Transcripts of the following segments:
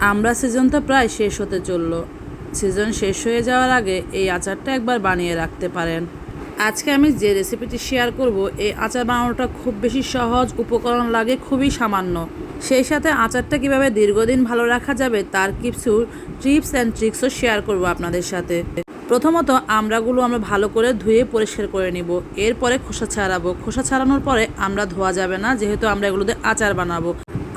আমরা সিজন তো প্রায় শেষ হতে চলল। সিজন শেষ হয়ে যাওয়ার আগে এই আচারটা একবার বানিয়ে রাখতে পারেন। আজকে আমি যে রেসিপিটি শেয়ার করব, এই আচার বানানোটা খুব বেশি সহজ, উপকরণ লাগে, খুবই সামান্য। সেই সাথে আচারটা কীভাবে দীর্ঘদিন ভালো রাখা যাবে তার কিছু টিপস অ্যান্ড ট্রিক্সও শেয়ার করব আপনাদের সাথে। প্রথমত আমড়াগুলো আমরা ভালো করে ধুয়ে পরিষ্কার করে নিব। এরপরে খোসা ছাড়াবো। খোসা ছাড়ানোর পরে আমরা ধোয়া যাবে না, যেহেতু আমরা এগুলোতে আচার বানাবো।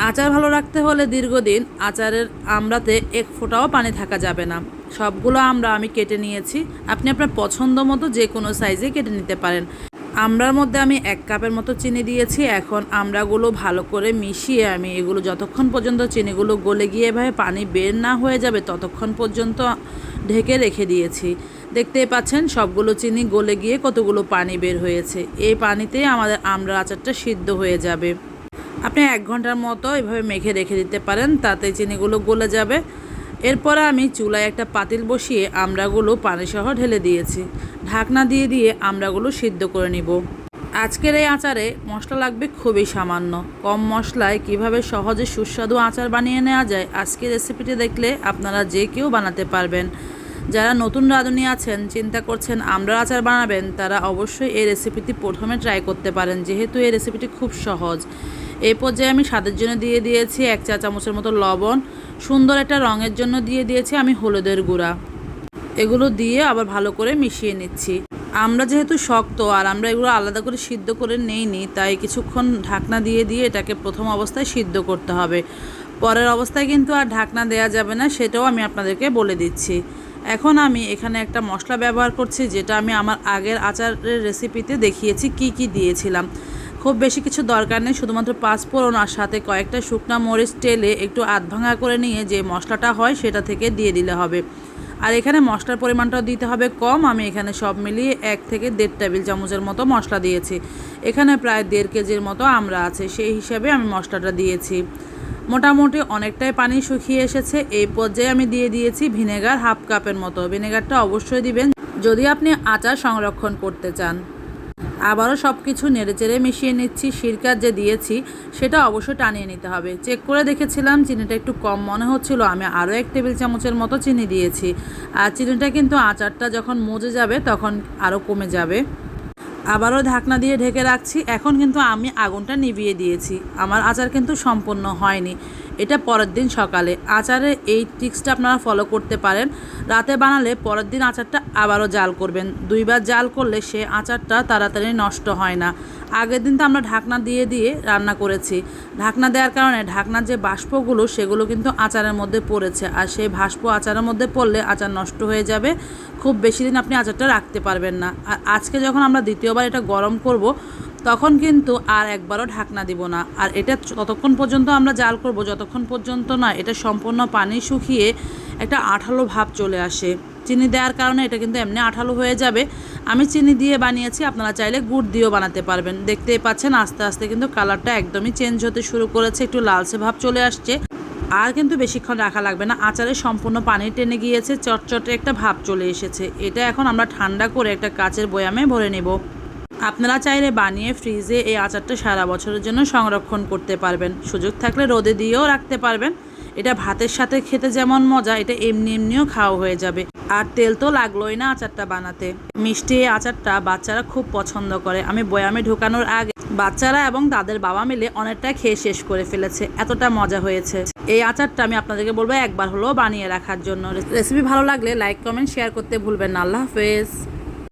আচার ভালো রাখতে হলে দীর্ঘদিন আচারের আমড়াতে এক ফোঁটাও পানি থাকা যাবে না। সবগুলো আমরা আমি কেটে নিয়েছি। আপনি আপনার পছন্দ মতো যে কোনো সাইজে কেটে নিতে পারেন। আমড়ার মধ্যে আমি এক কাপের মতো চিনি দিয়েছি। এখন আমড়াগুলো ভালো করে মিশিয়ে আমি এগুলো যতক্ষণ পর্যন্ত চিনিগুলো গলে গিয়ে এভাবে পানি বের না হয়ে যাবে, ততক্ষণ পর্যন্ত ঢেকে রেখে দিয়েছি। দেখতেই পাচ্ছেন, সবগুলো চিনি গলে গিয়ে কতগুলো পানি বের হয়েছে। এই পানিতেই আমাদের আমড়ার আচারটা সিদ্ধ হয়ে যাবে। আপনি এক ঘণ্টার মতো এভাবে মেখে রেখে দিতে পারেন, তাতে চিনিগুলো গলে যাবে। এরপরে আমি চুলায় একটা পাতিল বসিয়ে আমড়াগুলো পানিসহ ঢেলে দিয়েছি। ঢাকনা দিয়ে দিয়ে আমড়াগুলো সিদ্ধ করে নিব। আজকের এই আচারে মশলা লাগবে খুবই সামান্য। কম মশলায় কীভাবে সহজে সুস্বাদু আচার বানিয়ে নেওয়া যায়, আজকের রেসিপিটি দেখলে আপনারা যে কেউ বানাতে পারবেন। যারা নতুন রাঁধুনি আছেন, চিন্তা করছেন আমরা আচার বানাবেন, তারা অবশ্যই এই রেসিপিটি প্রথমে ট্রাই করতে পারেন, যেহেতু এই রেসিপিটি খুব সহজ। এই পর্যায়ে আমি স্বাদের জন্য দিয়ে দিয়েছি এক চা চামচের মতো লবণ, সুন্দর একটা রঙের জন্য দিয়ে দিয়েছি আমি হলুদের গুঁড়া। এগুলো দিয়ে আবার ভালো করে মিশিয়ে নিচ্ছি। আমরা যেহেতু শক্ত আর আমরা এগুলো আলাদা করে সিদ্ধ করে নেইনি, তাই কিছুক্ষণ ঢাকনা দিয়ে দিয়ে এটাকে প্রথম অবস্থায় সিদ্ধ করতে হবে। পরের অবস্থায় কিন্তু আর ঢাকনা দেওয়া যাবে না, সেটাও আমি আপনাদেরকে বলে দিচ্ছি। এখন আমি এখানে একটা মশলা ব্যবহার করছি, যেটা আমি আমার আগের আচারের রেসিপিতে দেখিয়েছি, কি কি দিয়েছিলাম। খুব বেশি কিছু দরকার নেই, শুধুমাত্র পাঁচফোড়ন আর সাথে কয়েকটা শুকনো মরিচ তেলে একটু আধ ভাঙা করে নিয়ে যে মশলাটা হয়, সেটা থেকে দিয়ে দিলে হবে। আর এখানে মশলার পরিমাণটাও দিতে হবে কম, আমি এখানে সব মিলিয়ে এক থেকে দেড় টেবিল চামচের মতো মশলা দিয়েছি। এখানে প্রায় দেড় কেজির মতো আমরা আছে, সেই হিসাবে আমি মশলাটা দিয়েছি। মোটামুটি অনেকটাই পানি শুকিয়ে এসেছে। এই পর্যায়ে আমি দিয়ে দিয়েছি ভিনেগার হাফ কাপের মতো। ভিনেগারটা অবশ্যই দিবেন যদি আপনি আচার সংরক্ষণ করতে চান। আবারও সব কিছু নেড়েচেড়ে মিশিয়ে নিচ্ছি। সিরকার যে দিয়েছি, সেটা অবশ্যই টানিয়ে নিতে হবে। চেক করে দেখেছিলাম, চিনিটা একটু কম মনে হচ্ছিল। আমি আরও এক টেবিল চামচের মতো চিনি দিয়েছি। আর চিনিটা কিন্তু আচারটা যখন মজে যাবে, তখন আরও কমে যাবে। আবারও ঢাকনা দিয়ে ঢেকে রাখছি। এখন কিন্তু আমি আগুনটা নিভিয়ে দিয়েছি। আমার আচার কিন্তু সম্পূর্ণ হয়নি। এটা পরের দিন সকালে। আচারে এই টিক্সটা আপনারা ফলো করতে পারেন। রাতে বানালে পরের দিন আচারটা আবারও জাল করবেন। দুইবার জাল করলে সে আচারটা তাড়াতাড়ি নষ্ট হয় না। আগের দিন তো আমরা ঢাকনা দিয়ে দিয়ে রান্না করেছি। ঢাকনা দেওয়ার কারণে ঢাকনার যে বাষ্পগুলো, সেগুলো কিন্তু আচারের মধ্যে পড়েছে। আর সেই বাষ্প আচারের মধ্যে পড়লে আচার নষ্ট হয়ে যাবে। খুব বেশি দিন আপনি আচারটা রাখতে পারবেন না। আর আজকে যখন আমরা দ্বিতীয়বার এটা গরম করব তখন কিন্তু আর একবারও ঢাকনা দিব না। আর এটা ততক্ষণ পর্যন্ত আমরা জাল করব, যতক্ষণ পর্যন্ত না এটা সম্পূর্ণ পানি শুকিয়ে একটা আঠালো ভাব চলে আসে। চিনি দেওয়ার কারণে এটা কিন্তু এমনি আঠালো হয়ে যাবে। আমি চিনি দিয়ে বানিয়েছি, আপনারা চাইলে গুড় দিয়েও বানাতে পারবেন। দেখতেই পাচ্ছেন, আস্তে আস্তে কিন্তু কালারটা একদমই চেঞ্জ হতে শুরু করেছে, একটু লালচে ভাব চলে আসছে। আর কিন্তু বেশিক্ষণ রাখা লাগবে না, আচারে সম্পূর্ণ পানি টেনে গিয়েছে, চটচটে একটা ভাব চলে এসেছে। এটা এখন আমরা ঠান্ডা করে একটা কাচের বয়ামে ভরে নেব। আপনারা চাইলে বানিয়ে ফ্রিজে এই আচারটা সারা বছরের জন্য সংরক্ষণ করতে পারবেন। সুযোগ থাকলে রোদে দিয়েও রাখতে পারবেন। এটা ভাতের সাথে খেতে যেমন মজা, এটা এমনি এমনিও খাওয়া হয়ে যাবে। আর তেল তো লাগলোই না আচারটা বানাতে। মিষ্টি এই আচারটা বাচ্চারা খুব পছন্দ করে। আমি বয়ামে ঢোকানোর আগে বাচ্চারা এবং তাদের বাবা মিলে অনেকটা খেয়ে শেষ করে ফেলেছে। এতটা মজা হয়েছে। এই আচারটা আমি আপনাদেরকে বলব একবার হলেও বানিয়ে রাখার জন্য। রেসিপি ভালো লাগলে লাইক, কমেন্ট, শেয়ার করতে ভুলবেন না। আল্লাহ হাফেজ।